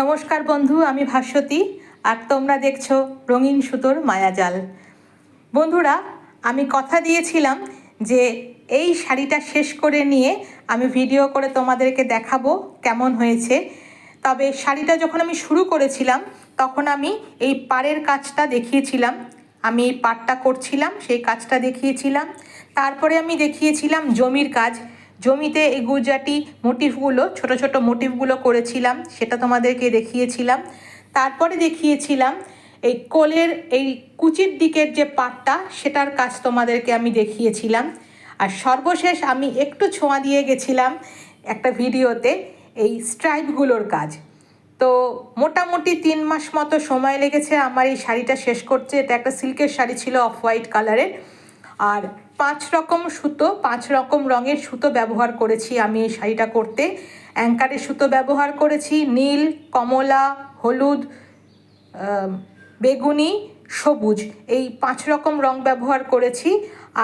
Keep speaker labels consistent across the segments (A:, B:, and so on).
A: নমস্কার বন্ধু, আমি ভাস্বতী, আর তোমরা দেখছ রঙিন সুতোর মায়াজাল। বন্ধুরা, আমি কথা দিয়েছিলাম যে এই শাড়িটা শেষ করে নিয়ে আমি ভিডিও করে তোমাদেরকে দেখাবো কেমন হয়েছে। তবে শাড়িটা যখন আমি শুরু করেছিলাম, তখন আমি এই পাড়ের কাজটা দেখিয়েছিলাম। আমি এই পাড়টা করছিলাম, সেই কাজটা দেখিয়েছিলাম। তারপরে আমি দেখিয়েছিলাম জমির কাজ। জমিতে এই গুজরাটি মোটিভগুলো ছোট ছোট মোটিভগুলো করেছিলাম, সেটা তোমাদেরকে দেখিয়েছিলাম। তারপরে দেখিয়েছিলাম এই কোলের এই কুচির দিকের যে পাটটা, সেটার কাজ তোমাদেরকে আমি দেখিয়েছিলাম। আর সর্বশেষ আমি একটু ছোঁয়া দিয়ে গেছিলাম একটা ভিডিওতে এই স্ট্রাইপগুলোর কাজ। তো মোটামুটি তিন মাস মতো সময় লেগেছে আমার এই শাড়িটা শেষ করতে। এটা একটা সিল্কের শাড়ি ছিল অফ হোয়াইট কালারের। আর পাঁচ রকম সুতো, পাঁচ রকম রঙের সুতো ব্যবহার করেছি আমি এই শাড়িটা করতে। অ্যাঙ্কারের সুতো ব্যবহার করেছি, নীল, কমলা, হলুদ বেগুনি, সবুজ। এই পাঁচ রকম রং ব্যবহার করেছি,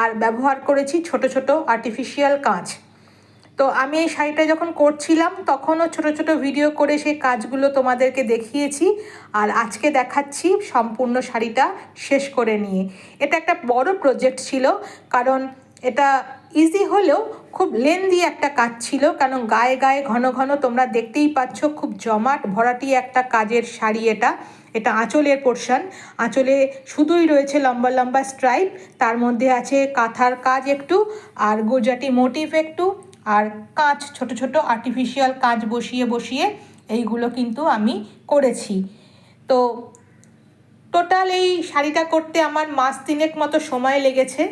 A: আর ব্যবহার করেছি ছোট ছোট আর্টিফিশিয়াল কাঁচ। তো আমি এই শাড়িটা যখন করছিলাম, তখনও ছোট ছোট ভিডিও করে সেই কাজগুলো তোমাদেরকে দেখিয়েছি। আর আজকে দেখাচ্ছি সম্পূর্ণ শাড়িটা শেষ করে নিয়ে। এটা একটা বড় প্রজেক্ট ছিল, কারণ এটা ইজি হলেও খুব লেন্দি একটা কাজ ছিল, কারণ গায়ে গায়ে ঘন ঘন তোমরা দেখতেই পাচ্ছ খুব জমাট ভরাটি একটা কাজের শাড়ি এটা। এটা আঁচলের পোর্শন আঁচলে শুধুই রয়েছে লম্বা লম্বা স্ট্রাইপ তার মধ্যে আছে কাঁথার কাজ একটু, আর গুজরাটি মোটিভ একটু আর কাঁচ, ছোট ছোট আর্টিফিশিয়াল কাঁচ বসিয়ে বসিয়ে এইগুলো কিন্তু আমি করেছি। তো টোটাল এই শাড়িটা করতে আমার মাস তিনেক মতো সময় লেগেছে।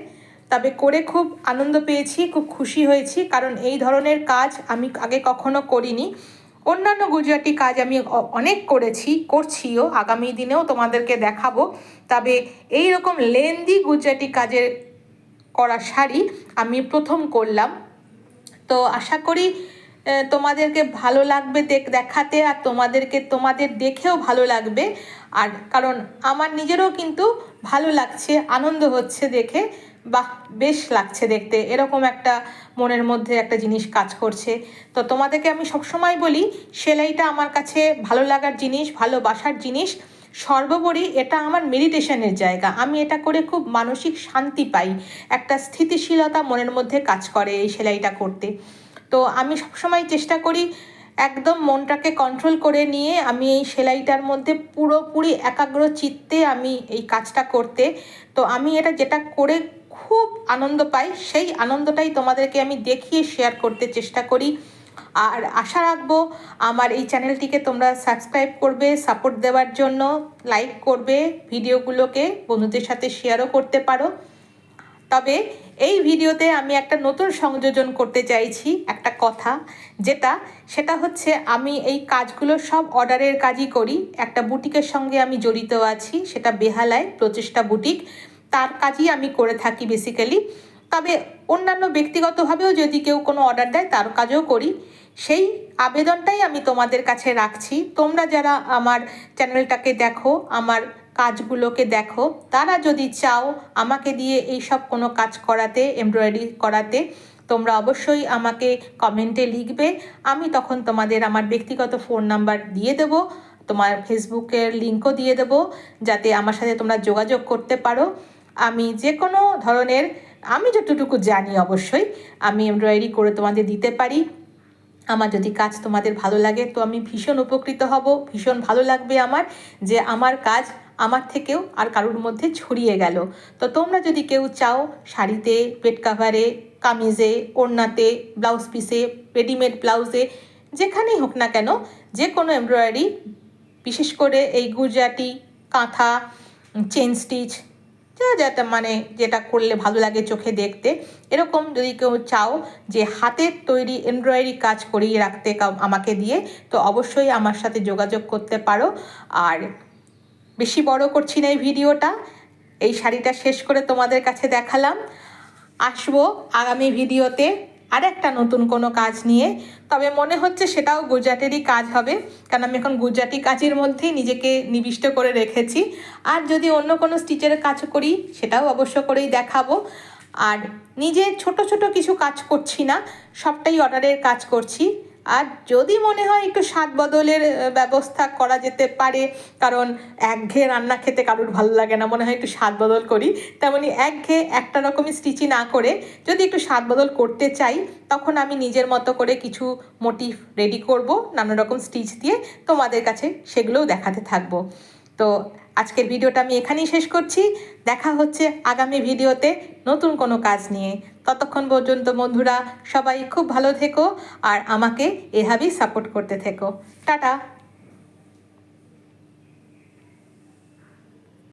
A: তবে করে খুব আনন্দ পেয়েছি, খুব খুশি হয়েছি, কারণ এই ধরনের কাজ আমি আগে কখনো করিনি। অন্যান্য গুজরাটি কাজ আমি অনেক করেছি, করছিও, আগামী দিনেও তোমাদেরকে দেখাবো। তবে এই রকম লেন্দি গুজরাটি কাজের করা শাড়ি আমি প্রথম করলাম। তো আশা করি তোমাদেরকে ভালো লাগবে দেখ, দেখাতে আর তোমাদেরকে, তোমাদের দেখেও ভালো লাগবে। আর কারণ আমার নিজেরও কিন্তু ভালো লাগছে, আনন্দ হচ্ছে দেখে। বাহ, বেশ লাগছে দেখতে, এরকম একটা মনের মধ্যে একটা জিনিস কাজ করছে। তো তোমাদেরকে আমি সবসময় বলি, সেলাইটা আমার কাছে ভালো লাগার জিনিস, ভালোবাসার জিনিস। সর্বোপরি এটা আমার মেডিটেশনের জায়গা। আমি এটা করে খুব মানসিক শান্তি পাই। একটা স্থিতিশীলতা মনের মধ্যে কাজ করে এই সেলাইটা করতে। তো আমি সবসময় চেষ্টা করি একদম মনটাকে কন্ট্রোল করে নিয়ে আমি এই সেলাইটার মধ্যে পুরোপুরি একাগ্র চিত্তে আমি এই কাজটা করতে। তো আমি এটা যেটা করে খুব আনন্দ পাই, সেই আনন্দটাই তোমাদেরকে আমি দেখিয়ে শেয়ার করতে চেষ্টা করি। আর আশা রাখব আমার এই চ্যানেলটিকে তোমরা সাবস্ক্রাইব করবে সাপোর্ট দেওয়ার জন্য লাইক করবে, ভিডিওগুলোকে বন্ধুদের সাথে শেয়ারও করতে পারো। তবে এই ভিডিওতে আমি একটা নতুন সংযোজন করতে চাইছি, একটা কথা, যেটা, সেটা হচ্ছে আমি এই কাজগুলো সব অর্ডারের কাজই করি। একটা বুটিকের সঙ্গে আমি জড়িত আছি, সেটা বেহালায় প্রচেষ্টা বুটিক। তার কাজই আমি করে থাকি বেসিক্যালি তবে অন্যান্য ব্যক্তিগতভাবেও যদি কেউ কোনো অর্ডার দেয়, তার কাজও করি। সেই আবেদনটাই আমি তোমাদের কাছে রাখছি। তোমরা যারা আমার চ্যানেলটাকে দেখো, আমার কাজগুলোকে দেখো, তারা যদি চাও আমাকে দিয়ে এই সব কোনো কাজ করাতে এমব্রয়ডারি করাতে, তোমরা অবশ্যই আমাকে কমেন্টে লিখবে। আমি তখন তোমাদের আমার ব্যক্তিগত ফোন নাম্বার দিয়ে দেব, তোমার ফেসবুকের লিঙ্কও দিয়ে দেব, যাতে আমার সাথে তোমরা যোগাযোগ করতে পারো। আমি যে কোনো ধরনের আমি যতটুকু জানি অবশ্যই, আমি এমব্রয়ডারি করে তোমাদের দিতে পারি। আমার যদি কাজ তোমাদের ভালো লাগে, তো আমি ভীষণ উপকৃত হব, ভীষণ ভালো লাগবে আমার যে আমার কাজ আমার থেকেও আর কারোর মধ্যে ছড়িয়ে গেল। তো তোমরা যদি কেউ চাও শাড়িতে পেট কাভারে কামিজে, ওড়নাতে ব্লাউজ পিসে রেডিমেড ব্লাউজে যেখানেই হোক না কেন যে কোনো এমব্রয়ডারি বিশেষ করে এই গুজরাটি, কাঁথা চেন স্টিচ যা যেটা মানে যেটা করলে ভালো লাগে চোখে দেখতে। এরকম যদি কেউ চাও যে হাতের তৈরি এমব্রয়ডারি কাজ করিয়ে রাখতে আমাকে দিয়ে, তো অবশ্যই আমার সাথে যোগাযোগ করতে পারো। আর বেশি বড় করছি না এই ভিডিওটা। এই শাড়িটা শেষ করে তোমাদের কাছে দেখালাম। আসব আগামী ভিডিওতে। আর একটা নতুন কোনো কাজ নিয়ে। তবে মনে হচ্ছে সেটাও গুজরাটেরই কাজ হবে। কারণ আমি এখন গুজরাটি কাজের মধ্যেই নিজেকে নিবিষ্ট করে রেখেছি। আর যদি অন্য কোনো স্টিচের কাজ করি, সেটাও অবশ্য করেই দেখাবো। আর নিজে ছোট ছোট কিছু কাজ করছি না, সবটাই অর্ডারের কাজ করছি। আর যদি মনে হয় একটু স্বাদ বদলের ব্যবস্থা করা যেতে পারে, কারণ একঘেয়ে রান্না খেতে কারোর ভালো লাগে না, মনে হয় একটু স্বাদ বদল করি, তেমনি একঘেয়ে একটা রকমই স্টিচি না করে যদি একটু স্বাদ বদল করতে চাই, তখন আমি নিজের মতো করে কিছু মোটিভ রেডি করব, নানা রকম স্টিচ দিয়ে তোমাদের কাছে সেগুলোও দেখাতে থাকব। তো আজকের ভিডিওটা আমি এখানেই শেষ করছি, দেখা হচ্ছে আগামী ভিডিওতে নতুন কোনো কাজ নিয়ে। ততক্ষণ পর্যন্ত বন্ধুরা সবাই খুব ভালো থেকো আর আমাকে এভাবেই সাপোর্ট করতে থেকো। টাটা।